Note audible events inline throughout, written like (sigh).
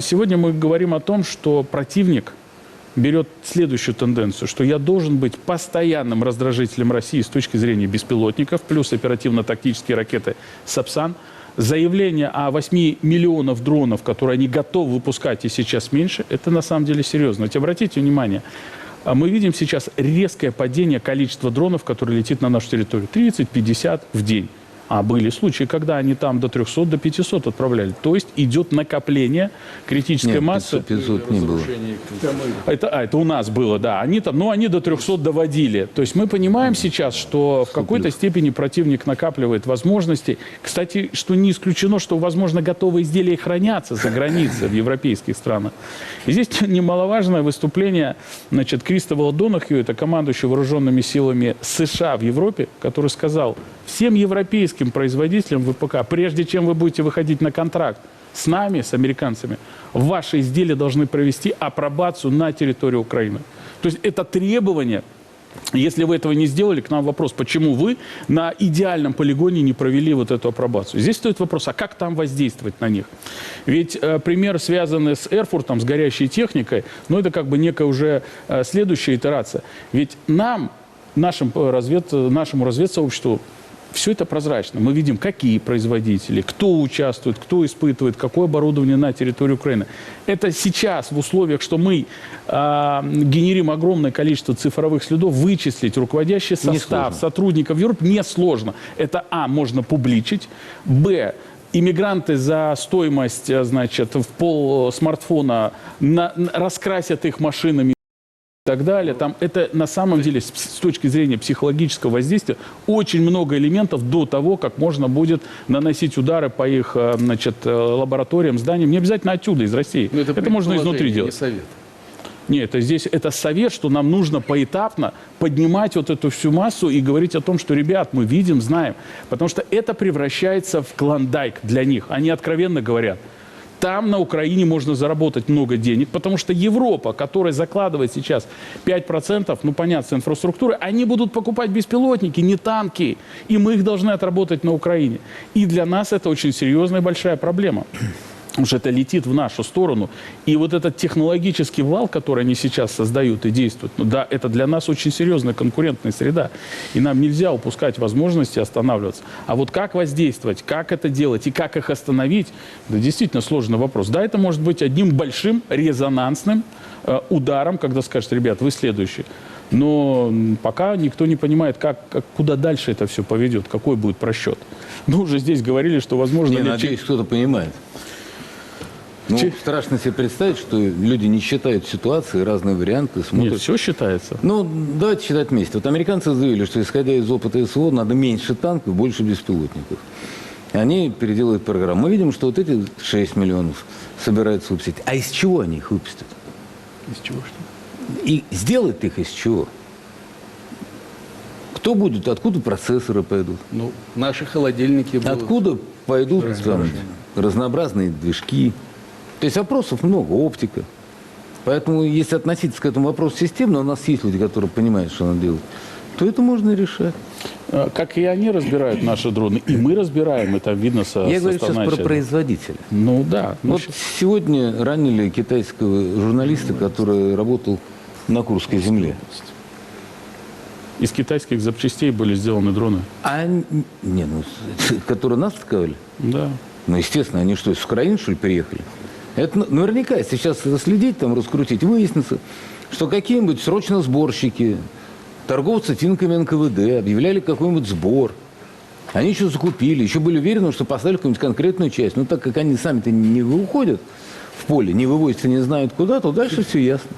Сегодня мы говорим о том, что противник берет следующую тенденцию, что я должен быть постоянным раздражителем России с точки зрения беспилотников, плюс оперативно-тактические ракеты «Сапсан». Заявление о 8 миллионов дронов, которые они готовы выпускать и сейчас меньше, это на самом деле серьезно. Ведь обратите внимание, а мы видим сейчас резкое падение количества дронов, которые летит на нашу территорию. 30-50 в день. А были случаи, когда они там до 300, до 500 отправляли. То есть идет накопление критической Нет, массы. 500, 500 не было. Это, а, это у нас было, да. Они там, ну, они до 300 доводили. То есть мы понимаем сейчас, что в какой-то степени противник накапливает возможности. Кстати, что не исключено, что, возможно, готовые изделия хранятся за границей в европейских странах. И здесь (laughs) немаловажное выступление, значит, Кристофа Донахью, это командующий вооруженными силами США в Европе, который сказал, всем европейским производителям ВПК, прежде чем вы будете выходить на контракт с нами, с американцами, ваши изделия должны провести апробацию на территории Украины. То есть это требование если вы этого не сделали, к нам вопрос, почему вы на идеальном полигоне не провели вот эту апробацию? Здесь стоит вопрос, а как там воздействовать на них? Ведь э, пример, связанный с Эрфуртом, с горящей техникой, ну это как бы некая уже э, следующая итерация. Ведь нам, нашим э, развед, нашему разведсообществу, все это прозрачно. Мы видим, какие производители, кто участвует, кто испытывает, какое оборудование на территории Украины. Это сейчас в условиях, что мы а, генерим огромное количество цифровых следов, вычислить руководящий состав сотрудников Европы несложно. Это, а, можно публичить, б, Иммигранты за стоимость, э, значит, в пол смартфона на- раскрасят их машинами так далее. Там это на самом деле с, точки зрения психологического воздействия очень много элементов до того, как можно будет наносить удары по их э, значит, э, лабораториям, зданиям. Не обязательно отсюда, из России. Ну, это можно изнутри предположение, делать. Не совет. Нет, это здесь это совет, что нам нужно поэтапно поднимать вот эту всю массу и говорить о том, что, ребят, мы видим, знаем. Потому что это превращается в клондайк для них. Они откровенно говорят. Там на Украине можно заработать много денег, потому что Европа, которая закладывает сейчас 5%, ну понятно, с инфраструктуры, они будут покупать беспилотники, не танки, и мы их должны отработать на Украине. И для нас это очень серьезная и большая проблема. Что это летит в нашу сторону. И вот этот технологический вал, который они сейчас создают и действуют, ну да, это для нас очень серьезная конкурентная среда. И нам нельзя упускать возможности останавливаться. А вот как воздействовать, как это делать и как их остановить, да, действительно сложный вопрос. Да, это может быть одним большим резонансным э, ударом, когда скажет, ребят, вы следующие. Но пока никто не понимает, как, как- куда дальше это все поведет, какой будет просчет. Мы уже здесь говорили, что, возможно, Не, лет надеюсь, кто-то понимает. Ну, Че- страшно себе представить, что люди не считают ситуации, разные варианты, смотрят. Нет, все считается. Ну, давайте считать вместе. Вот американцы заявили, что исходя из опыта СВО, надо меньше танков, больше беспилотников. Они переделают программу. Мы видим, что вот эти 6 миллионов собираются выпустить. А из чего они их выпустят? Из чего что? И сделать их из чего? Кто будет, откуда процессоры пойдут? Ну, наши холодильники будут. Откуда пойдут там, разнообразные движки? То есть вопросов много, оптика. Поэтому, если относиться к этому вопросу системно, у нас есть люди, которые понимают, что надо делать, то это можно решать. Э, Как и они разбирают наши дроны, и мы разбираем, это видно со Я говорю сейчас про производителя. Ну да. ну, Вот сегодня ранили китайского журналиста, который работал на Курской земле. Из китайских запчастей были сделаны дроны. А, не, ну, которые нас атаковали. Да. Ну, естественно, они что, из Украины, что ли, приехали? Это наверняка, если сейчас следить, там, раскрутить, выяснится, что какие-нибудь срочно сборщики, торговцы финками НКВД объявляли какой-нибудь сбор. Они еще закупили, еще были уверены, что поставили какую-нибудь конкретную часть. Но так как они сами-то не выходят в поле, не вывозятся, не знают куда, то дальше все ясно.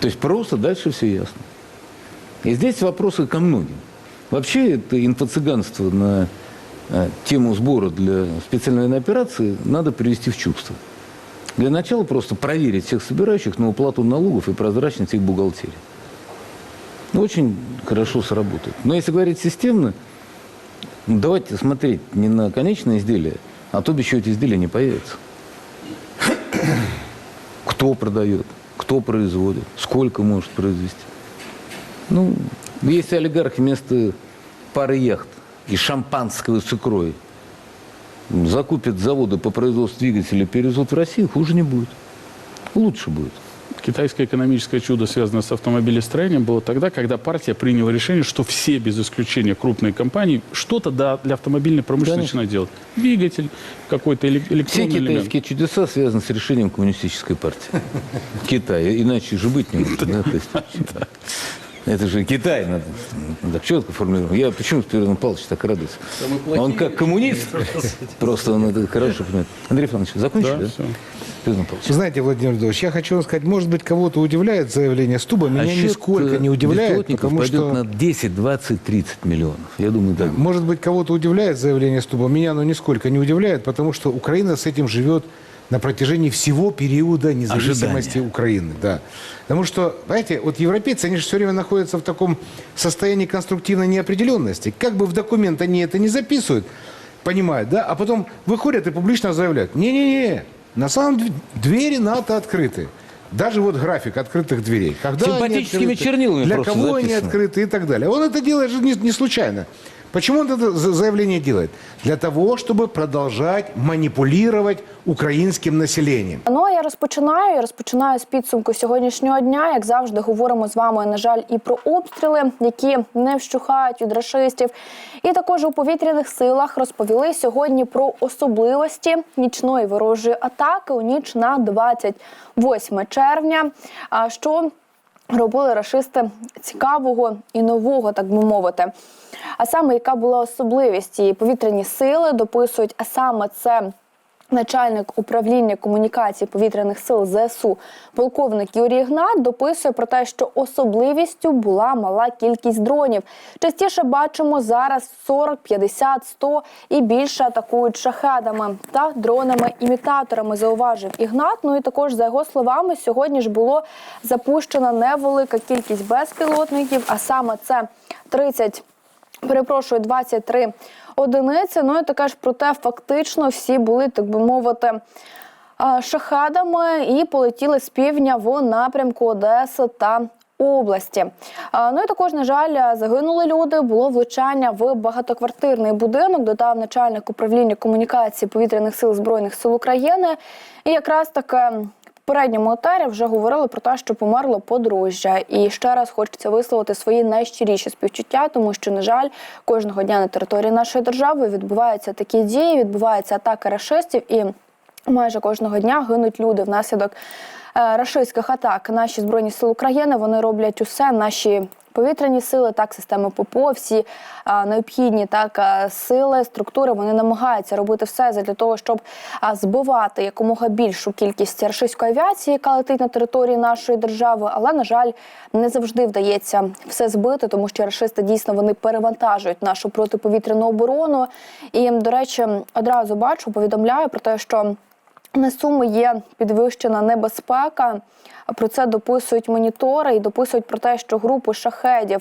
То есть просто дальше все ясно. И здесь вопросы ко многим. Вообще это инфо-цыганство на тему сбора для специальной военной операции надо привести в чувство. Для начала просто проверить всех собирающих на уплату налогов и прозрачность их бухгалтерии. Ну, Очень хорошо сработает. Но если говорить системно, ну, давайте смотреть не на конечное изделие, а то чего эти изделия не появятся. Кто продает, кто производит, сколько может произвести. Ну, если олигарх вместо пары яхт и шампанского с икрой закупят заводы по производству двигателей, перевезут в Россию, хуже не будет. Лучше будет. Китайское экономическое чудо, связанное с автомобилестроением, было тогда, когда партия приняла решение, что все, без исключения крупные компании, что-то для автомобильной промышленности Конечно. начинают делать. Двигатель, какой-то эле- Все электронный элемент. китайские чудеса связаны с решением коммунистической партии. (laughs) Китая. Иначе же быть не может. Да, Это же Китай, надо, надо четко формулировать. Я почему Спиридон Павлович так радуется? Он как коммунист, (laughs) просто он это хорошо понимает. Андрей Иванович, закончили, Да, да? Спиридон Павлович. Знаете, Владимир Владимирович, я хочу вам сказать, может быть, кого-то удивляет заявление Стуба, меня А счет, нисколько э, не удивляет, потому что... на 10, 20, 30 миллионов. Я думаю, так. Может быть, кого-то удивляет заявление Стуба, меня оно нисколько не удивляет, потому что Украина с этим живет на протяжении всего периода независимости Ожидания. Украины. Да. Потому что, знаете, вот европейцы, они же все время находятся в таком состоянии конструктивной неопределенности. Как бы в документ они это не записывают, понимают, да, а потом выходят и публично заявляют, не-не-не, на самом деле двери НАТО открыты. Даже вот график открытых дверей. Когда они Симпатическими открыты, чернилами Для кого они записано. открыты и так далее. Он это делает же не, не случайно. Почему он это за- заявление делает? Для того, чтобы продолжать манипулировать украинским населением. Ну а я розпочинаю. Я розпочинаю з підсумку сьогоднішнього дня. Як завжди, говоримо з вами, на жаль, і про обстріли, які не вщухають від рашистів. І також у повітряних силах розповіли сьогодні про особливості нічної ворожої атаки у ніч на 28 червня. А що робили рашисти цікавого і нового, так би мовити. А саме яка була особливість цієї повітряні сили, дописують, а саме це. Начальник управління комунікації повітряних сил ЗСУ, полковник Юрій Гнат, дописує про те, що особливістю була мала кількість дронів. Частіше бачимо зараз 40, 50, 100 і більше атакують шахедами та дронами-імітаторами. Зауважив Ігнат. Ну і також за його словами, сьогодні ж було запущена невелика кількість безпілотників, а саме це 30 Перепрошую, 23 одиниці. Ну і таке ж проте фактично всі були, так би мовити, а, шахедами і полетіли з півдня в напрямку Одеси та області. Ну і також, на жаль, загинули люди. Було влучання в багатоквартирний будинок. Додав начальник управління комунікації повітряних сил збройних сил України. І якраз таке попередньому етері вже говорили про те, що померло подружжя. І ще раз хочеться висловити свої найщиріші співчуття, тому що, на жаль, кожного дня на території нашої держави відбуваються такі дії, відбуваються атаки рашистів і. Майже кожного дня гинуть люди внаслідок е, рашистських атак. Наші збройні сили України вони роблять усе. Наші повітряні сили, так системи ППО, всі необхідні так сили, структури. Вони намагаються робити все для того, щоб збивати якомога більшу кількість рашистської авіації, яка летить на території нашої держави. Але на жаль, не завжди вдається все збити, тому що рашисти дійсно вони перевантажують нашу протиповітряну оборону. І до речі, одразу бачу, повідомляю про те, що на Суми є підвищена небезпека. Про це дописують монітори і дописують про те, що групи шахедів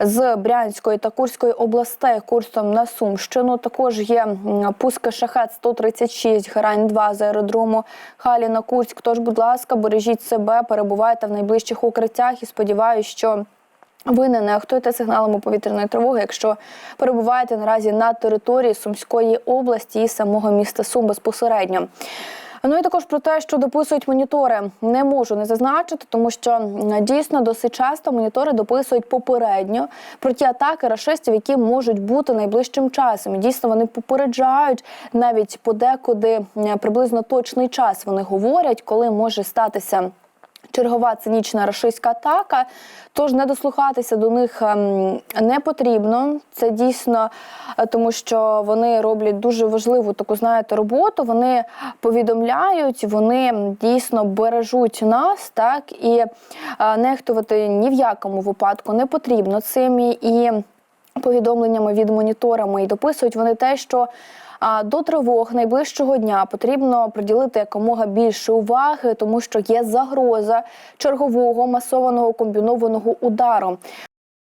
з Брянської та Курської областей курсом на Сумщину також є пуски шахет 136 грань 2 з аеродрому Халіна Курськ. Тож, будь ласка, бережіть себе, перебувайте в найближчих укриттях і сподіваюся, що ви не нехтуєте сигналами повітряної тривоги, якщо перебуваєте наразі на території Сумської області і самого міста Сум безпосередньо. Ну і також про те, що дописують монітори, не можу не зазначити, тому що дійсно досить часто монітори дописують попередньо про ті атаки рашистів, які можуть бути найближчим часом. І дійсно вони попереджають навіть подекуди приблизно точний час. Вони говорять, коли може статися чергова цинічна рашистська атака. Тож не дослухатися до них ем, не потрібно. Це дійсно е, тому, що вони роблять дуже важливу таку, знаєте, роботу. Вони повідомляють, вони дійсно бережуть нас, так і е, нехтувати ні в якому випадку не потрібно цим і повідомленнями від моніторами і дописують вони те, що а, до тривог найближчого дня потрібно приділити якомога більше уваги, тому що є загроза чергового масованого комбінованого удару.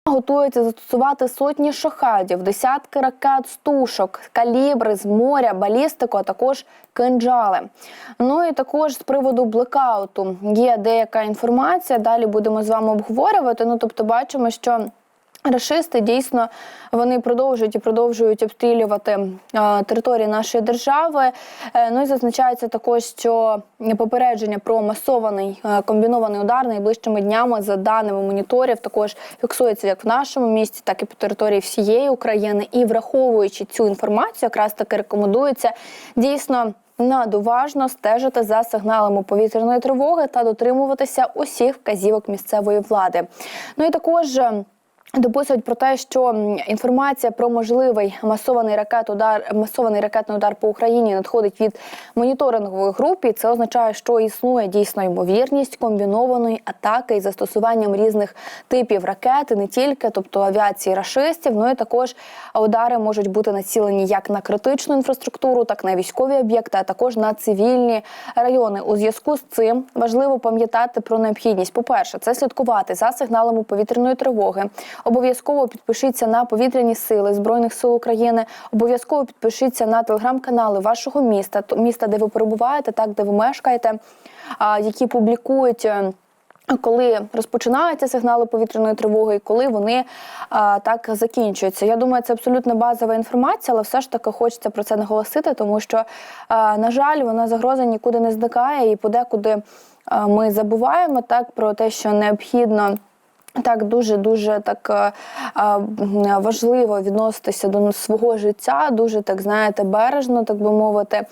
Готуються застосувати сотні шахадів, десятки ракет, стушок, калібри з моря, балістику, а також кинджали. Ну і також з приводу блекауту є деяка інформація. Далі будемо з вами обговорювати. Ну тобто, бачимо, що Рашисти дійсно вони продовжують і продовжують обстрілювати е, території нашої держави. Е, ну і зазначається також, що попередження про масований е, комбінований удар найближчими днями, за даними моніторів, також фіксується як в нашому місті, так і по території всієї України. І враховуючи цю інформацію, якраз таки рекомендується дійсно. Надуважно стежити за сигналами повітряної тривоги та дотримуватися усіх вказівок місцевої влади. Ну і також. Дописують про те, що інформація про можливий масований ракет удар, масований ракетний удар по Україні надходить від моніторингової групи. Це означає, що існує дійсно ймовірність комбінованої атаки із застосуванням різних типів ракет, не тільки, тобто авіації рашистів. Ну і також удари можуть бути націлені як на критичну інфраструктуру, так і на військові об'єкти, а також на цивільні райони. У зв'язку з цим важливо пам'ятати про необхідність. По перше, це слідкувати за сигналами повітряної тривоги. Обов'язково підпишіться на повітряні сили збройних сил України. Обов'язково підпишіться на телеграм-канали вашого міста, міста, де ви перебуваєте, так де ви мешкаєте, які публікують. е, коли розпочинаються сигнали повітряної тривоги, і коли вони а, так закінчуються. Я думаю, це абсолютно базова інформація, але все ж таки хочеться про це наголосити, тому що, а, на жаль, вона загроза нікуди не зникає, і подекуди а, ми забуваємо так про те, що необхідно. Так, дуже дуже так е, е, важливо відноситися до свого життя, дуже так знаєте, бережно, так би мовити,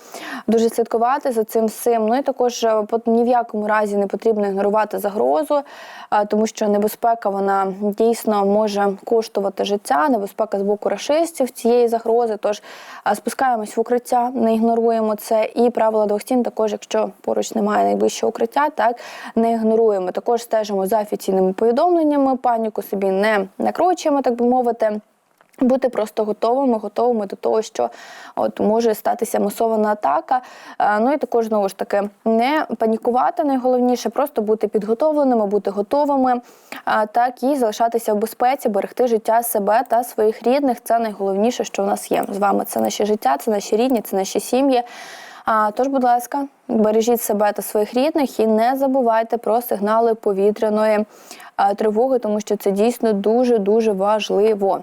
дуже слідкувати за цим всім. Ну і також е, ні в якому разі не потрібно ігнорувати загрозу, тому що небезпека вона дійсно може коштувати життя, небезпека з боку рашистів цієї загрози. Тож спускаємось в укриття, не ігноруємо це. І правила двох стін також, якщо поруч немає найближчого укриття, так не ігноруємо. Також стежимо за офіційними повідомленнями, паніку собі не накручуємо, так би мовити. Бути просто готовими, готовими до того, що от може статися масована атака. Е, Ну і також знову ж таки не панікувати, найголовніше, просто бути підготовленими, бути готовими, так і залишатися в безпеці, берегти життя себе та своїх рідних. Це найголовніше, що в нас є з вами. Це наше життя, це наші рідні, це наші сім'ї. Тож, будь ласка, бережіть себе та своїх рідних і не забувайте про сигнали повітряної тривоги, тому що це дійсно дуже дуже важливо.